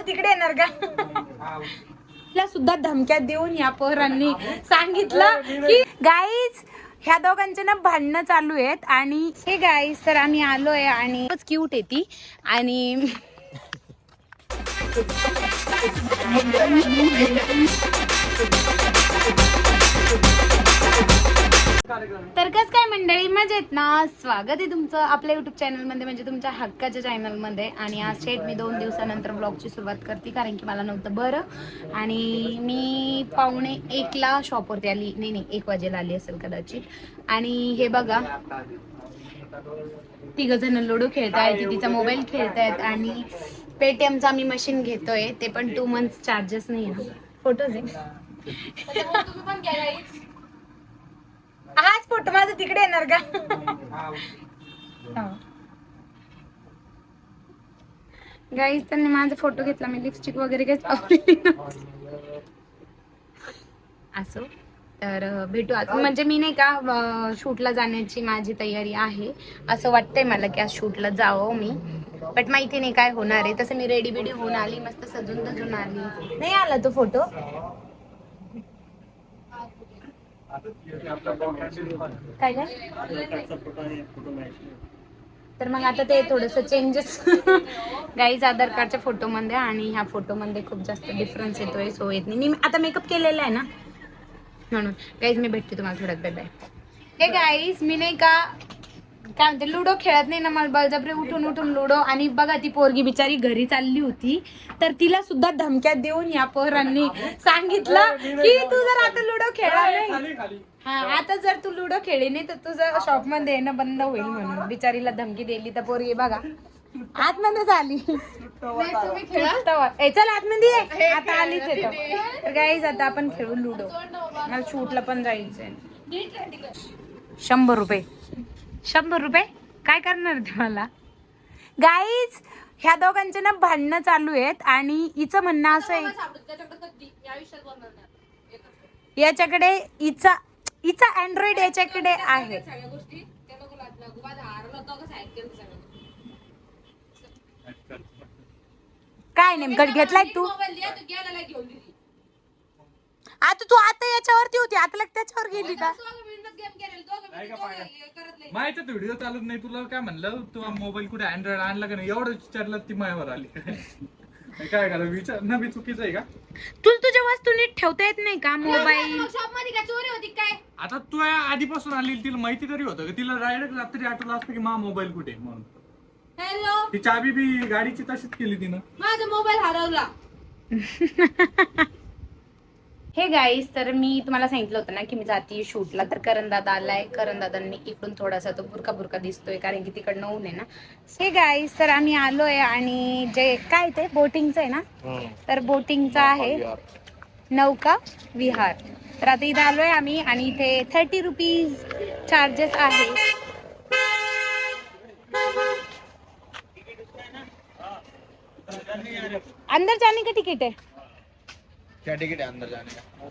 माझं तिकडे येणार का? ला सुद्धा धमक्या देऊन या पोरांनी सांगितलं की गाईज ह्या दोघांचे ना भांडणं चालू आहेत आणि हे गाईज तर आम्ही आलोय आणि क्यूट आहे ती. आणि तर कस काय मंडळी? मजेत ना? स्वागत आहे तुमचं आपल्या युट्यूब चॅनलमध्ये म्हणजे तुमच्या हक्काच्या चॅनलमध्ये आणि आज थेट मी दोन दिवसानंतर ब्लॉगची सुरुवात करते कारण की मला नव्हतं बरं. आणि मी पावणे एकला शॉपवरती आली. नाही नाही एक वाजेला आली असेल कदाचित. आणि हे बघा तिघ जण लुडो खेळतायत तिचा मोबाईल खेळतायत आणि पेटीएमचा आम्ही मशीन घेतोय. ते पण टू मंथ्स चार्जेस नाही फोटोज आहे. तिकडे येणार का? गाईज त्यांनी माझा फोटो घेतला. मी लिपस्टिक वगैरे काहीच नव्हती. असो. तर भेटू आज. म्हणजे मी नाही का शूटला जाण्याची माझी तयारी आहे. असं वाटतंय मला की आज शूटला जावं मी. बट माहिती नाही काय होणार आहे. तसं मी रेडी बिडी होऊन आली. मस्त सजून धजून आली. नाही आला तो फोटो काय काय तर मग आता ते थोडस चेंजेस गाईज आधार कार्डच्या फोटोमध्ये आणि ह्या फोटोमध्ये खूप जास्त डिफरन्स येतोय सो येत नाही. मी आता मेकअप केलेला आहे ना? म्हणून. गाईज मी भेटते तुम्हाला थोड्यात. बाय बाय हे गाईज मी नाही का काय म्हणते लुडो खेळत नाही ना मला बळजबरी उठून उठून लुडो. आणि बघा ती पोरगी बिचारी घरी चालली होती. तर तिला सुद्धा धमक्या देऊन या पोरांनी सांगितलं की तू जर आता लुडो खेळला नाही. हा आता जर तू लुडो खेळली नाही तर तुझं शॉपमध्ये येणं बंद होईल म्हणून. बिचारीला धमकी दिली तर पोरगी बघा. आतमध्ये झाली ए चल आतमध्ये ये. आता आलीच. तर गाईज आता आपण खेळू लुडो. मला शूटला पण जायचंय. शंभर रुपये. शंभर रुपये? काय करणार ते मला गाईज ह्या दोघांचे ना भांडणं चालू आहेत आणि हिचं म्हणणं असं आहे याच्याकडे हिचा हिचा अँड्रॉइड याच्याकडे आहे. काय नेमकं? घेतलाय तू? आता तू आता याच्यावरती होती. आता लग त्याच्यावर गेली का? माहिती व्हिडिओ चालत नाही तुला काय म्हणलं? तू मोबाईल कुठे अँड्रॉइड आणला का नाही? एवढं विचारलं ती मायावर आली. काय करा विचार न बी चुकीचं आहे का? तुला तुझ्या वस्तू नीट ठेवता येत नाही का मोबाईल आता तू या आधीपासून आली तिला माहिती तरी होतं का? तिला डायरेक्ट रात्री आठवलं असतं की मा मोबाईल कुठे आहे म्हणून. हॅलो ती चाबी बी गाडीची तशीच केली तिनं. माझा मोबाईल हरवला. गाईस तर मी तुम्हाला सांगितलं होतं ना की मी जाते शूटला. तर करणदादा आलाय. करणदादांनी इकडून थोडासा तो बुरका बुरका दिसतोय कारण की तिकडनं ऊन आहे ना. हे गाईस तर आम्ही आलोय आणि जे काय ते? बोटिंगचं आहे ना? तर बोटिंगचं आहे. नौका विहार. तर आता इथे आलोय आम्ही आणि इथे थर्टी रुपीज चार्जेस आहे. अंदर जाने का तिकीट है क्या टिकट है अंदर जाने का?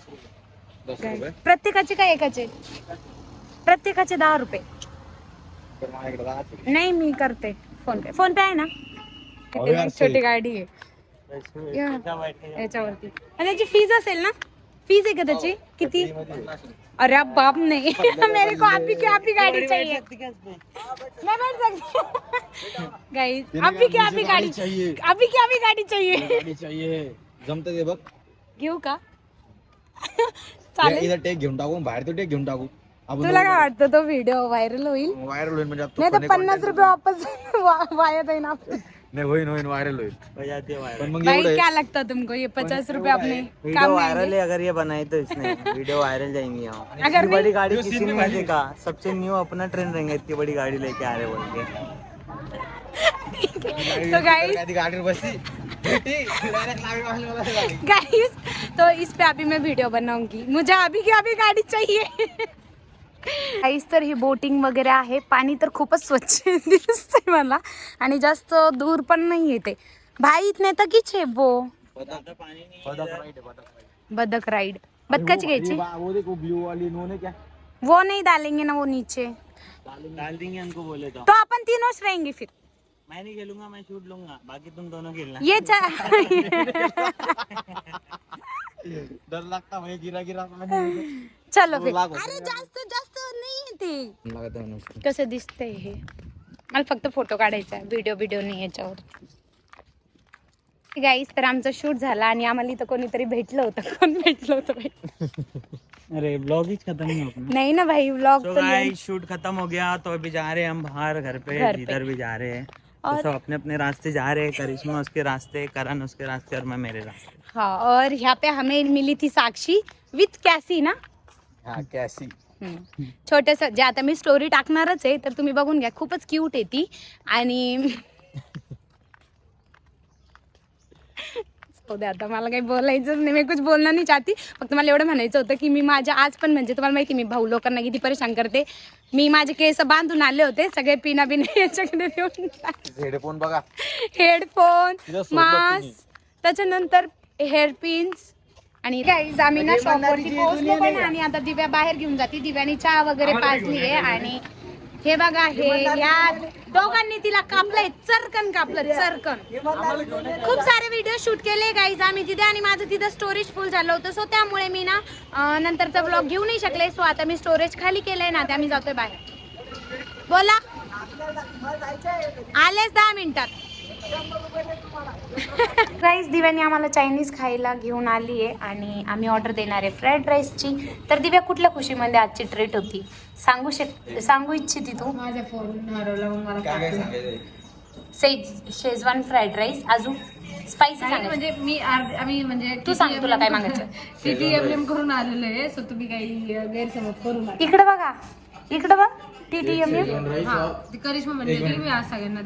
दस रुपये? प्रत्येकाचे काय एकाचे? प्रत्येकाचे दहा रुपये. तर माझ्याकडे दहा टिकीट. नाही मी करते. फ़ोन पे फ़ोन पे आहे ना यार, छोटी गाडी आहे. या- याच्यावरती. आणि त्याची फीज असेल ना? फीज आहे का त्याची? किती? अरे बाप नहीं मेरे को आप की आप गाड़ी चाहिए. मैं बैठ सकती गाइस आप की आप गाड़ी चाहिए. आप की आप गाड़ी चाहिए. गाडी चाहिए. जमतं ते बघ. घेऊ का? चालेल. इथं टेक घेऊन टाकू बाहेर तो टेक घेऊन टाकू. आपण तुला काय वाटतं तो व्हिडिओ व्हायरल होईल? व्हायरल होईल म्हणजे आता नाही तो तर पन्नास रुपये वापस वा- वाया जाईल आपलं. नाही होईन होईन व्हायरल होईल. पण मग भाई एवढं क्या लगता तुमको? ये पचास रुपए अपने वीडियो काम में वायरल आएंगे? है अगर ये बनाए तो इसने. वीडियो वायरल जाएंगी यहाँ. अगर इतनी बड़ी गाड़ी किसी ने नहीं देखा सबसे न्यू अपना ट्रेंड रहेंगे इतनी बड़ी गाड़ी लेके आ रहे बोल के। तो गाइस कधी गाडीवर बसली गाइस तो इस पे अभी मैं वीडियो बनाऊंगी। मुझे अभी की अभी गाडी चाहिए। गाईस तर ही बोटिंग वगैरे आहे. पाणी तर खूपच स्वच्छ दिसतंय मला. आणि जास्त दूर पण नाही येते भाई इतने तक ही छे? वो. बदक आहे, राइड बदकाची घ्यायची. वो देखो ब्लू वाली इन्होंने क्या? वो नहीं डालेंगे ना वो नीचे. डाल देंगे उनको बोले तो. तो अपन तीनों रहेंगे फिर. मैं नहीं खेलूँगा मैं शूट लूँगा। बाकी तुम दोनों खेलना। ये चा डर लगता म्हणजे गिरा गिरा चलो फिर. अरे जास्त जास्त नाही ते। कसं दिसतंय हे? मला फक्त फ़ोटो काढायचा आहे व्हिडिओ व्हिडिओ नाही याच्यावर. गाईस तर आमचा शूट झाला आणि आम्हाला इथं कोणीतरी भेटलं होतं कोण भेटलं होतं बाई? अरे ब्लॉग ही खत्म नहीं हो अपना नाही ना भाई ब्लॉग तो तो गाइस शूट खत्म हो गया तो अभी जा रहे हैं हम बाहर घर पे इधर भी जा रहे हैं। और- सब अपने अपने रास्ते जा रहे हैं करिश्मा उसके रास्ते करण उसके रास्ते और मैं मेरे रास्ते। हाँ और यहाँ पे हमें मिली थी साक्षी विथ कॅसी ना? हा कॅसी। छोटस जे आता मी स्टोरी टाकणारच आहे तर तुम्ही बघून घ्या खूपच क्यूट आहे ती. आणि दे. आता मला काही बोलायचंच नाही. मी कुछ बोलणं नाही चाहती. फक्त मला एवढं म्हणायचं होतं की मी माझ्या आज पण म्हणजे तुम्हाला माहिती मी भाऊ लोकांना किती परेशान करते. मी माझे केस बांधून आले होते. सगळे पिना बिना याच्याकडे देऊन हेडफोन बघा. हेडफोन. मास्क त्याच्यानंतर हेअरपिन्स आणि गाईज आम्ही ना शॉपवरती पोहोचलो पण आणि आता दिव्या बाहेर घेऊन जाते. दिव्यानी चहा वगैरे पाजली आहे आणि हे बघा हे या दोघांनी तिला कापलंय चरकन कापलं चरकन. खूप सारे व्हिडिओ शूट केले गाईज आम्ही तिथे आणि माझं तिथं स्टोरेज फुल झालं होतं. सो त्यामुळे मी ना नंतरचा ब्लॉग घेऊ नाही शकले. सो आता मी स्टोरेज खाली केलंय ना ते आम्ही जातोय बाहेर. बोला. आलेच दहा मिनिटात. राईस दिव्याने आम्हाला चायनीज खायला घेऊन आली आहे आणि आम्ही ऑर्डर देणार आहे फ्राईड राईसची तर दिव्या कुठल्या खुशीमध्ये आजची ट्रीट होती? सांगू शक सांगू इच्छिती तू? माझा फोन हरवला सेज शेजवान फ्राईड राईस अजून स्पायसी म्हणजे मी अर्ध- आम्ही म्हणजे तू सांग तुला काय मागायचं. टीटीएमएम करून आलेलो आहे सो तुम्ही काही अ, गैरसमज करू नका. इकडे बघा. इकडे बघ. टी टी एम एम हा ती करिश्मा म्हणजे की मी आज सगळ्यांना